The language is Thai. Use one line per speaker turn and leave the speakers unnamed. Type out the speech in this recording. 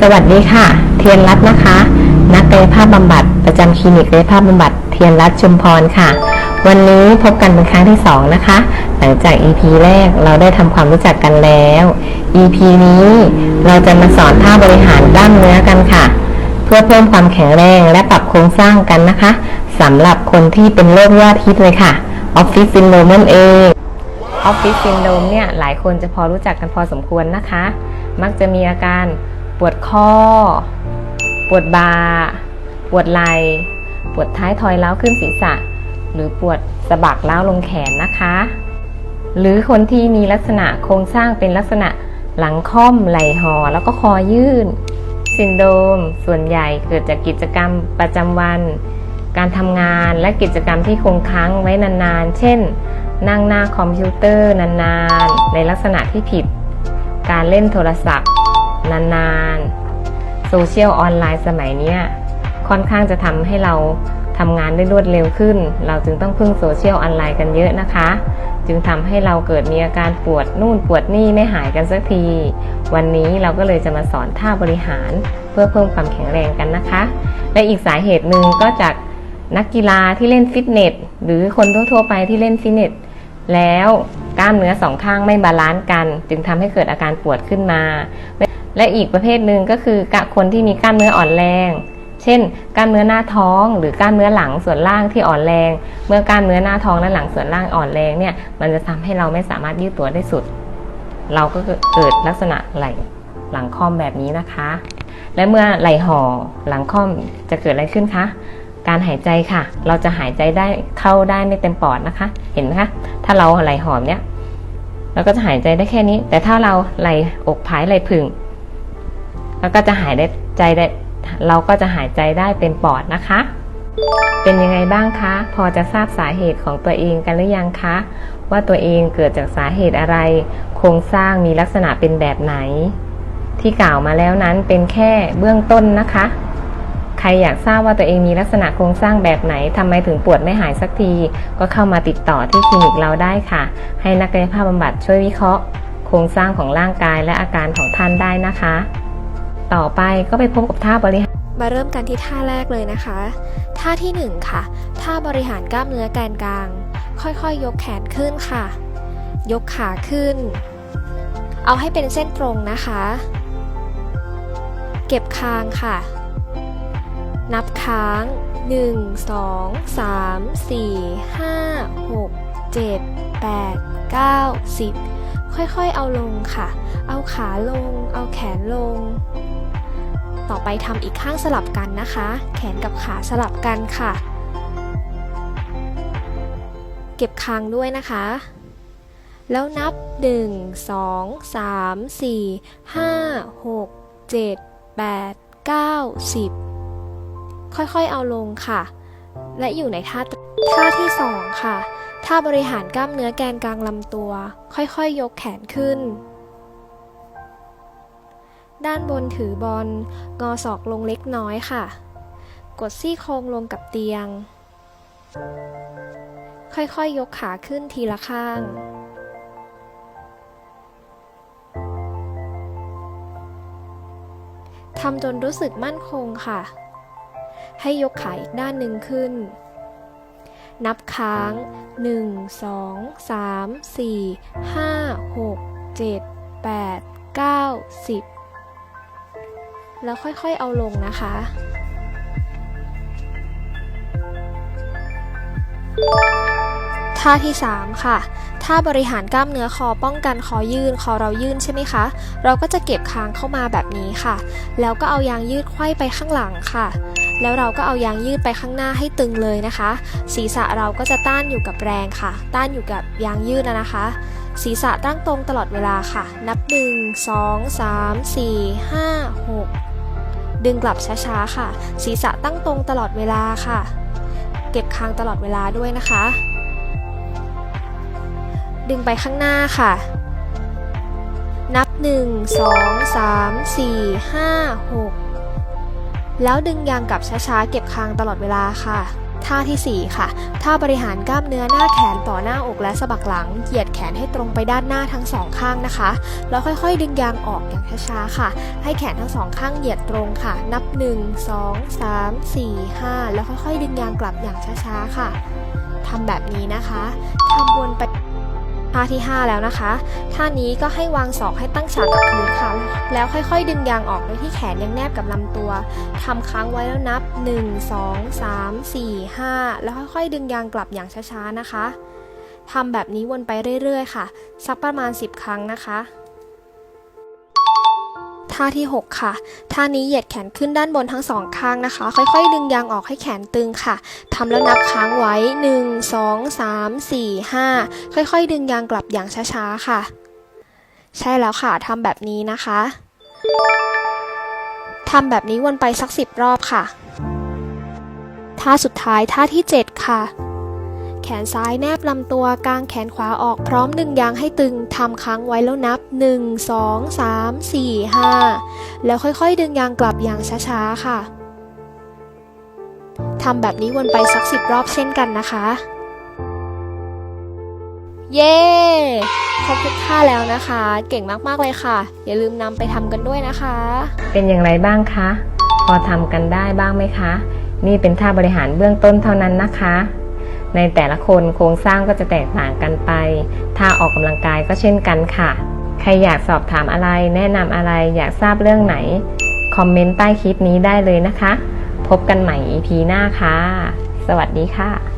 สวัสดีค่ะ เทียนรัตน์นะคะ นักกายภาพบำบัดประจำคลินิกกายภาพบำบัดเทียนรัตน์ชุมพรค่ะ วันนี้พบกันเป็นครั้งที่สองนะคะ หลังจาก EP แรกเราได้ทำความรู้จักกันแล้ว EP นี้เราจะมาสอนท่าบริหารกล้ามเนื้อกันค่ะ เพื่อเพิ่มความแข็งแรงและปรับโครงสร้างกันนะคะสำหรับคนที่เป็นโรคยอดฮิตเลยค่ะออฟฟิศซินโดรมนั่นเองออฟฟิศซินโดรมเนี่ยหลายคนจะพอรู้จักกันพอสมควรนะคะ มักจะมีอาการ ปวดข้อ ปวดบ่า ปวดไหล่ ปวดท้ายทอยเล้าวขึ้นศีรษะ หรือปวดสะบักเล้าวลงแขนนะคะ หรือคนที่มีลักษณะโครงสร้างเป็นลักษณะหลังค่อมไหล่ห่อแล้วก็คอยื่น ซินโดม ส่วนใหญ่เกิดจากกิจกรรมประจำวัน การทำงานและกิจกรรมที่คงค้างไว้นานๆ เช่น นั่งหน้าคอมพิวเตอร์นานๆ ในลักษณะที่ผิด การเล่นโทรศัพท์ นานๆ โซเชียลออนไลน์สมัยนี้ค่อนข้างจะทำให้เราทำงานได้รวดเร็วขึ้น เราจึงต้องพึ่งโซเชียลออนไลน์กันเยอะนะคะ จึงทำให้เราเกิดมีอาการปวดนู่นปวดนี่ไม่หายกันสักที วันนี้เราก็เลยจะมาสอนท่าบริหารเพื่อเพิ่มความแข็งแรงกันนะคะ และอีกสาเหตุหนึ่งก็จากนักกีฬาที่เล่นฟิตเนสหรือคนทั่วๆไปที่เล่นฟิตเนสแล้ว กล้ามเนื้อสองข้างไม่บาลานซ์กัน จึงทำให้เกิดอาการปวดขึ้นมา และอีกประเภทหนึ่งก็คือกะคนที่มีกล้ามเนื้ออ่อนแรง เช่น กล้ามเนื้อหน้าท้องหรือกล้ามเนื้อหลังส่วนล่างที่อ่อนแรง เมื่อกล้ามเนื้อหน้าท้องและหลังส่วนล่างอ่อนแรงเนี่ยมันจะทำให้เราไม่สามารถยืดตัวได้สุด เราก็เกิดลักษณะไหลหลังค่อมแบบนี้นะคะ และเมื่อไหลห่อหลังค่อมจะเกิดอะไรขึ้นคะ การหายใจค่ะ เราจะหายใจได้เข้าได้ไม่เต็มปอดนะคะ เห็นไหมคะ ถ้าเราไหลหอมเนี่ยเราก็จะหายใจได้แค่นี้ แต่ถ้าเราไหลอกผายไหลผึ่งเราก็จะหายได้ใจได้ เราก็จะหายใจได้เต็มปอดนะคะ เป็นยังไงบ้างคะ พอจะทราบสาเหตุของตัวเองกันหรือยังคะ ว่าตัวเองเกิดจากสาเหตุอะไร โครงสร้างมีลักษณะเป็นแบบไหน ที่กล่าวมาแล้วนั้นเป็นแค่เบื้องต้นนะคะ ใครอยากทราบว่าตัวเองมีลักษณะโครงสร้างแบบไหนทำไมถึงปวดไม่หายสักที ก็เข้ามาติดต่อที่คลินิกเราได้ค่ะ ให้นักกายภาพบำบัดช่วยวิเคราะห์ โครงสร้างของร่างกายและอาการของท่านได้นะคะ ต่อไปก็ไปพบกับท่าบริหาร
มาเริ่มกันที่ท่าแรกเลยนะคะ ท่าที่ 1 ค่ะ ท่าบริหารกล้ามเนื้อแกนกลาง ค่อยๆ ยกแขนขึ้นค่ะ ยกขาขึ้น เอาให้เป็นเส้นตรงนะคะ เก็บคางค่ะ นับค้าง 1 2 3 4 5 6 7 8 9 10 ค่อยๆเอาลงค่ะ เอาขาลง เอาแขนลง ต่อไปทำอีกข้างสลับกันนะคะ แขนกับขาสลับกันค่ะ เก็บคางด้วยนะคะ แล้วนับ 1 2 3 4 5 6 7 8 9 10 ค่อยๆเอาลงค่ะ และอยู่ในท่าท่าที่ 2 ค่ะ ท่าบริหารกล้ามเนื้อแกนกลางลำตัว ค่อยๆยยกแขนขึ้น ด้านบนถือบอล งอศอกลงเล็กน้อยค่ะ กดซี่โครงลงกับเตียง ค่อยๆยยกขาขึ้นทีละข้างทำจนรู้สึกมั่นคงค่ะ ให้ยกขาอีกด้านหนึ่งขึ้น นับค้าง 1 2 3 4 5 6 7 8 9 10 แล้วค่อยๆเอาลงนะคะ ท่าที่ 3 ค่ะ ท่าบริหารกล้ามเนื้อคอป้องกันคอยื่นคอเรายื่นใช่ไหมคะ เราก็จะเก็บคางเข้ามาแบบนี้ค่ะ แล้วก็เอายางยืดไขว้ไปข้างหลังค่ะ แล้วเราก็เอายางยืดไปข้างหน้าให้ตึงเลยนะคะ ศีรษะเราก็จะต้านอยู่กับแรงค่ะ ต้านอยู่กับยางยืดนะคะ ศีรษะตั้งตรงตลอดเวลาค่ะ นับ 1 2 3 4 5 6 ดึงกลับช้าๆค่ะ ศีรษะตั้งตรงตลอดเวลาค่ะ เก็บคางตลอดเวลาด้วยนะคะ ดึงไปข้างหน้าค่ะ นับ 1 2 3 4 5 6 แล้วดึงยางกลับช้าๆ เก็บคางตลอดเวลาค่ะ ท่าทีสี่ 4 ค่ะ ท่าบริหารกล้ามเนื้อหน้าแขนต่อหน้าอกและสะบักหลัง เหยียดแขนให้ตรงไปด้านหน้าทั้งสองข้างนะคะ แล้วค่อยๆ ดึงยางออกอย่างช้าๆ ค่ะ ให้แขนทั้งสองข้างเหยียดตรงค่ะ นับ 1 2 3 4 5 แล้วค่อยๆ ดึงยางกลับอย่างช้าๆ ค่ะทำแบบนี้นะคะ ทำวนไป ท่าที่ 5 แล้วนะคะ ท่านี้ก็ให้วางศอกให้ตั้งฉากกับพื้นค่ะ แล้วค่อยๆ ดึงยางออกโดยที่แขนยังแนบกับลำตัวทำค้างไว้แล้วนับ 1 2 3 4 5 แล้วค่อยๆ ดึงยางกลับอย่างช้าๆ นะคะทำแบบนี้วนไปเรื่อยๆ ค่ะ สักประมาณ 10 ครั้งนะคะ ท่าที่ 6 ค่ะ ท่านี้เหยียดแขนขึ้นด้านบนทั้งสองข้างนะคะ ค่อยๆ ดึงยางออกให้แขนตึงค่ะทำแล้วนับค้างไว้ 1 2 3 4 5 ค่อยๆ ดึงยางกลับอย่างช้าๆ ค่ะ ใช่แล้วค่ะทำแบบนี้นะคะทำแบบนี้วนไปสัก10รอบค่ะ ท่าสุดท้ายท่าที่ 7 ค่ะ แขนซ้ายแนบลำตัวกางแขนขวาออกพร้อมดึงยางให้ตึงทำค้างไว้แล้วนับ 1 2 3 4 5 แล้วค่อยๆ ดึงยางกลับอย่างช้าๆ ค่ะทำแบบนี้วนไปสักสิบรอบเช่นกันนะคะ เย้ครบทุกท่าแล้วนะคะ เก่งมากๆเลยค่ะ อย่าลืมนำไปทำกันด้วยนะคะ
เป็นอย่างไรบ้างคะ พอทำกันได้บ้างไหมคะ นี่เป็นท่าบริหารเบื้องต้นเท่านั้นนะคะ ในแต่ละคนโครงสร้างก็จะแตกต่างกันไปท่าออกกำลังกายก็เช่นกันค่ะ ใครอยากสอบถามอะไร แนะนำอะไร อยากทราบเรื่องไหน คอมเมนต์ใต้คลิปนี้ได้เลยนะคะ พบกันใหม่ EP หน้าค่ะ สวัสดีค่ะ